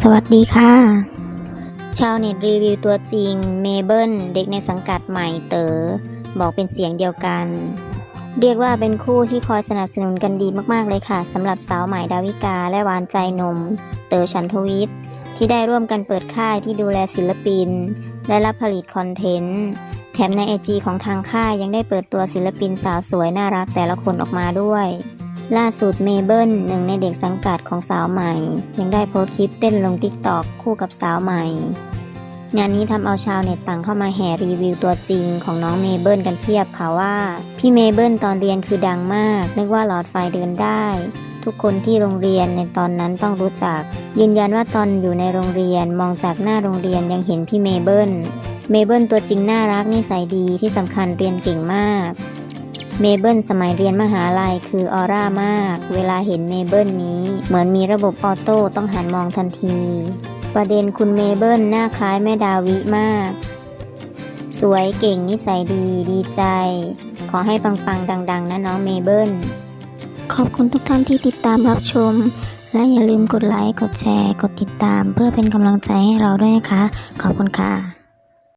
สวัสดีค่ะ ชาวเน็ตรีวิวตัวจริงเมเบิลเด็กในสังกัดใหม่เต๋อบอกเป็นเสียงเดียวกัน เรียกว่าเป็นคู่ที่คอยสนับสนุนกันดีมากๆเลยค่ะสำหรับสาวใหม่ดาวิกาและหวานใจนม เต๋อชันทวิทย์ที่ได้ร่วมกันเปิดค่ายที่ดูแลศิลปิน และรับผลิตคอนเทนต์แถมในไอจีของทางค่ายยังได้เปิดตัวศิลปินสาวสวยน่ารักแต่ละคนออกมาด้วย ล่าสุดเมเบิลหนึ่งในเด็กสังกัดของสาวใหม่ ยังได้โพสต์คลิปเต้นลงติ๊กตอกคู่กับสาวใหม่ งานนี้ทำเอาชาวเน็ตต่างเข้ามาแห่รีวิวตัวจริงของน้องเมเบิลกันเพียบค่ะว่า พี่เมเบิลตอนเรียนคือดังมาก นึกว่าหลอดไฟเดินได้ ทุกคนที่โรงเรียนในตอนนั้นต้องรู้จัก ยืนยันว่าตอนอยู่ในโรงเรียนมองจากหน้าโรงเรียนยังเห็นพี่เมเบิลเมเบิลตัวจริงน่ารักนิสัยดีที่สำคัญเรียนเก่งมาก เมเบิลสมัยเรียนมหาลัยคือออร่ามาก เวลาเห็นเมเบิลนี้ เหมือนมีระบบออโต้ต้องหันมองทันที ประเด็นคุณเมเบิลหน้าคล้ายแม่ดาวิมาก สวยเก่งนิสัยดีดีใจ ขอให้ปังๆดัง ๆ นะน้องเมเบิลขอบคุณทุกท่านที่ติดตามรับชม และอย่าลืมกดไลค์ กดแชร์ กดติดตาม เพื่อเป็นกำลังใจให้เราด้วยนะคะ ขอบคุณค่ะ